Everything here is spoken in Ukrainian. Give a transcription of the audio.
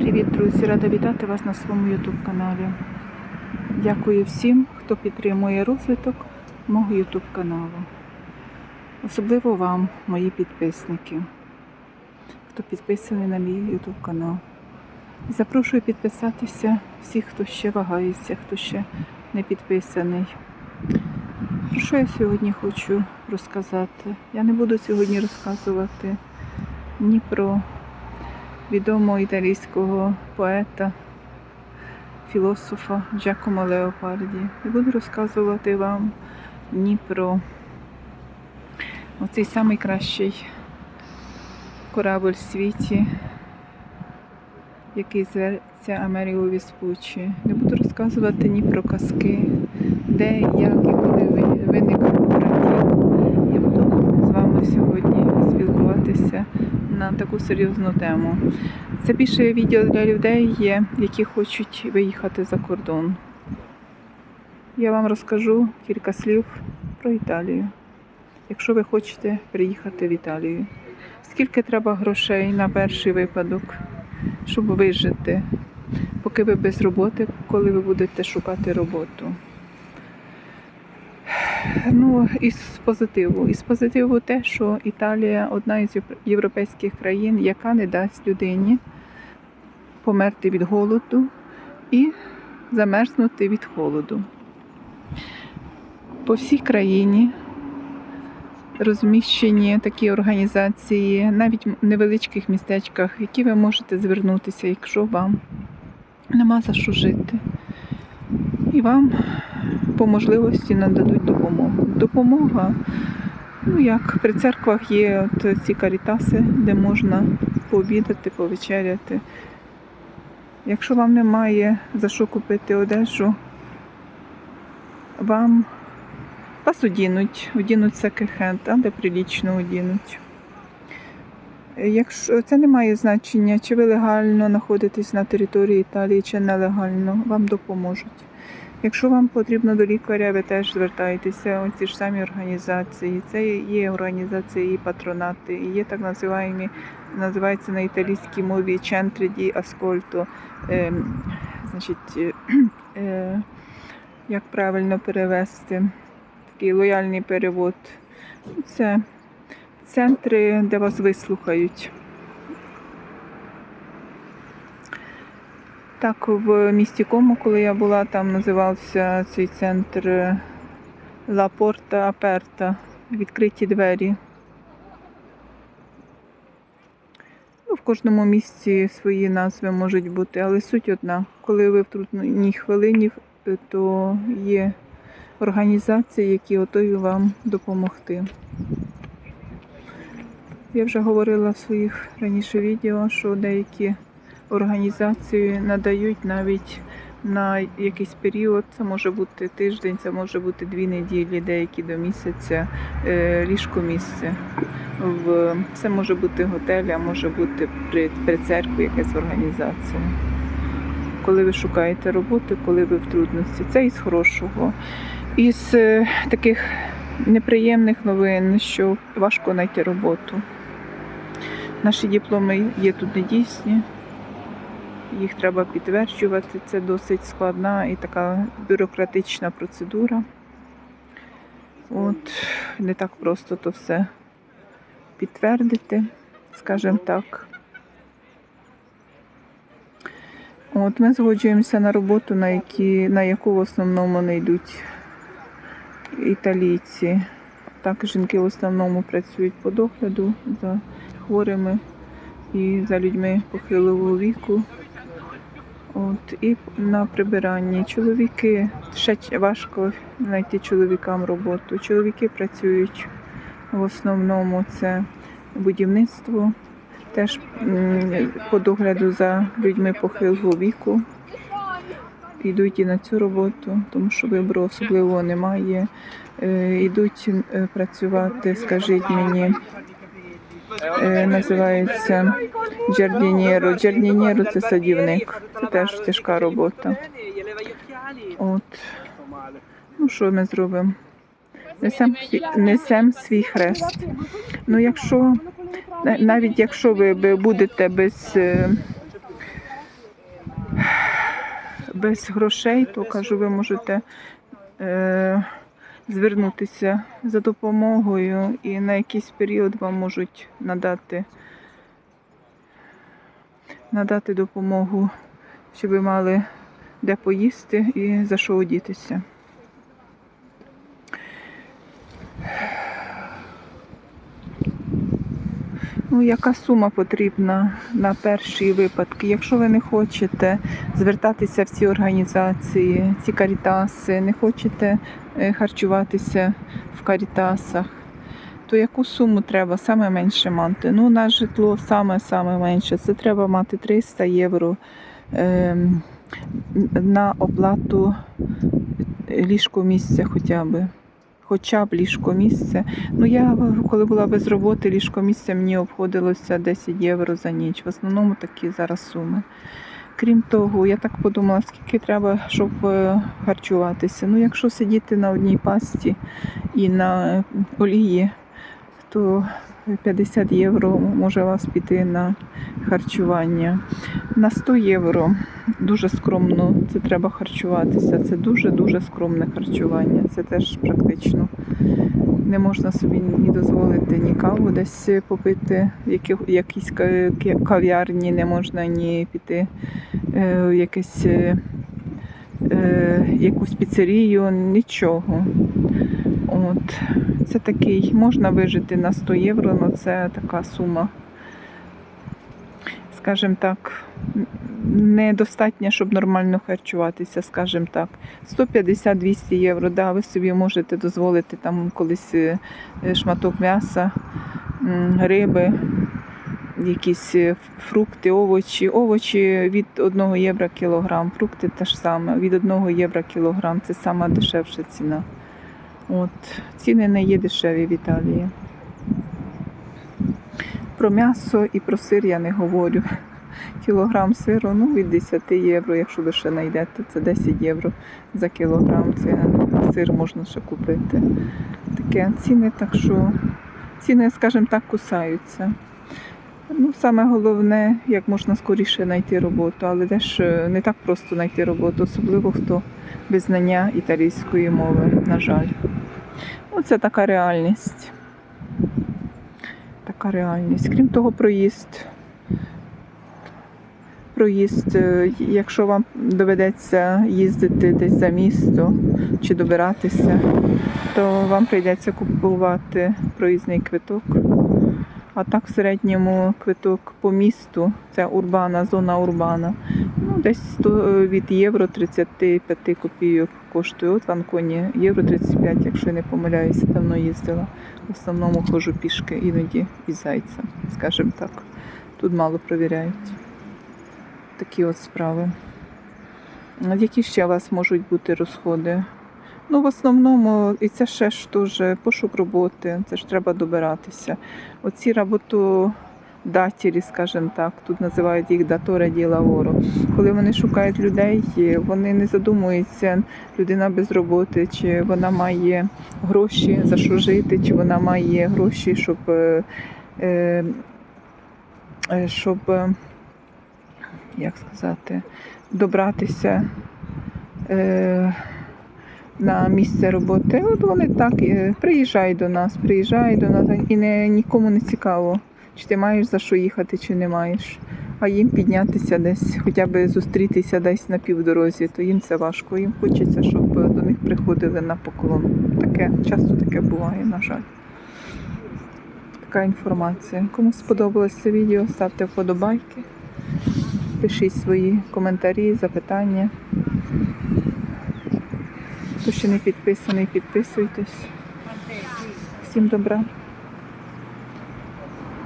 Привіт, друзі! Рада вітати вас на своєму YouTube каналі. Дякую всім, хто підтримує розвиток мого YouTube каналу. Особливо вам, мої підписники, хто підписаний на мій YouTube канал. Запрошую підписатися всіх, хто ще вагається, хто ще не підписаний. Про що я сьогодні хочу розказати? Я не буду сьогодні розказувати ні про відомого італійського поета, філософа Джакомо Леопарді. І буду розказувати вам ні про оцей самий кращий корабль в світі, який зветься Америго Віспучі. Не буду розказувати ні про казки, де, як і коли ви- виник Буратіно. Я буду з вами сьогодні спілкуватися на таку серйозну тему. Це більше відео для людей є, які хочуть виїхати за кордон. Я вам розкажу кілька слів про Італію. Якщо ви хочете приїхати в Італію, скільки треба грошей на перший випадок, щоб вижити, поки ви без роботи, коли ви будете шукати роботу. Ну, із позитиву. Із позитиву те, що Італія одна із європейських країн, яка не дасть людині померти від голоду і замерзнути від холоду. По всій країні розміщені такі організації, навіть в невеличких містечках, які ви можете звернутися, якщо вам нема за що жити. І вам по можливості нададуть допомогу. Допомога, ну як при церквах є от ці карітаси, де можна пообідати, повечеряти. Якщо вам немає за що купити одежу, вам вас одінуть, одінуть секонд-хенд, там, де прилічно одінуть. Якщо це не має значення, чи ви легально знаходитесь на території Італії, чи нелегально, вам допоможуть. Якщо вам потрібно до лікаря, ви теж звертаєтеся у ці ж самі організації. Це є організації і патронати, і є так називаємо, називається на італійській мові Центри ді Аскольто. Ем, значить, е, е, як правильно перевести такий лояльний перевод. Це центри, де вас вислухають. Так, в місті Кому, коли я була, там називався цей центр е, La Porta Aperta, відкриті двері. Ну, в кожному місці свої назви можуть бути, але суть одна. Коли ви в трудній хвилині, е, то є організації, які готові вам допомогти. Я вже говорила в своїх раніше відео, що деякі організації надають навіть на якийсь період, це може бути тиждень, це може бути дві неділі, деякі до місяця е, ліжко місце. Це може бути готель, а може бути при, при церкві якась організація. Коли ви шукаєте роботи, коли ви в трудності. Це із хорошого. Із е, таких неприємних новин, що важко знайти роботу. Наші дипломи є тут недійсні, їх треба підтверджувати. Це досить складна і така бюрократична процедура. От, не так просто то все підтвердити, скажімо так. От ми згоджуємося на роботу, на, які, на яку в основному не йдуть італійці. Так, жінки в основному працюють по догляду за хворими і за людьми похилого віку. От, і на прибиранні. Чоловіки ще важко знайти чоловікам роботу. Чоловіки працюють в основному це будівництво, теж по догляду за людьми похилого віку. Йдуть і на цю роботу, тому що вибору особливого немає. Е, Йдуть е, працювати, скажіть мені, е, називається джардінєро. Джардінєро це садівник. Це теж тяжка робота. От. Ну, що ми зробимо? Несем, несем свій хрест. Ну, якщо на- навіть якщо ви будете без е, без грошей, то кажу, ви можете е, звернутися за допомогою і на якийсь період вам можуть надати, надати допомогу, щоб ви мали де поїсти і за що одітися. Ну, яка сума потрібна на перші випадки? Якщо ви не хочете звертатися в ці організації, ці карітаси, не хочете е, харчуватися в карітасах, то яку суму треба саме менше мати? Ну, на житло саме-саме менше. Це треба мати 300 євро ем, на оплату ліжко місця хоча б. Хоча б ліжко місце. Ну я коли була без роботи, ліжко місця мені обходилося 10 євро за ніч. В основному такі зараз суми. Крім того, я так подумала, скільки треба, щоб е, харчуватися. Ну, якщо сидіти на одній пасті і на олії, то 50 євро може вас піти на харчування. На 100 євро дуже скромно це треба харчуватися. Це дуже-дуже скромне харчування. Це теж практично. Не можна собі ні дозволити ні каву десь попити, в якійсь ка- ка- кав'ярні, не можна ні піти е, в якесь, е, е, якусь піцерію, нічого. От. Це такий, можна вижити на 100 євро, але це така сума, скажімо так, недостатня, щоб нормально харчуватися, скажімо так. 150-200 євро, да, ви собі можете дозволити там колись е, шматок м'яса, риби, якісь е, фрукти, овочі. Овочі від 1 євро кілограм, фрукти теж саме, від 1 євро кілограм, це сама дешевша ціна. От, ціни не є дешеві в Італії. Про м'ясо і про сир я не говорю. Кілограм сиру ну, від 10 євро, якщо ви ще знайдете, це 10 євро за кілограм. Це сир можна ще купити. Таке ціни, так що ціни, скажімо так, кусаються. Ну, саме головне, як можна скоріше знайти роботу, але теж е, не так просто знайти роботу, особливо хто без знання італійської мови, на жаль. Оце така реальність. Така реальність. Крім того, проїзд. Проїзд, е, якщо вам доведеться їздити десь за місто чи добиратися, то вам прийдеться купувати проїзний квиток. А так в середньому квиток по місту, це урбана, зона урбана. Ну, десь 100 від євро 35 копійок коштує. От в Анконі євро 35, якщо я не помиляюся, давно їздила. В основному ходжу пішки, іноді із зайцем, скажімо так. Тут мало провіряють. Такі от справи. Які ще у вас можуть бути розходи? Ну, в основному, і це ще ж теж пошук роботи, це ж треба добиратися. Оці роботодателі, скажімо так, тут називають їх датора ді лаворо. Коли вони шукають людей, вони не задумуються, людина без роботи, чи вона має гроші за що жити, чи вона має гроші, щоб, е, е, е, щоб як сказати, добратися. На місце роботи. От вони так е, приїжджають до нас, приїжджають до нас і не, нікому не цікаво, чи ти маєш за що їхати, чи не маєш. А їм піднятися десь, хоча б зустрітися десь на півдорозі, то їм це важко. Їм хочеться, щоб до них приходили на поклон. Таке, часто таке буває, на жаль. Така інформація. Кому сподобалось це відео, ставте вподобайки, пишіть свої коментарі, запитання. Хто ще не підписаний, підписуйтесь. Всім добра.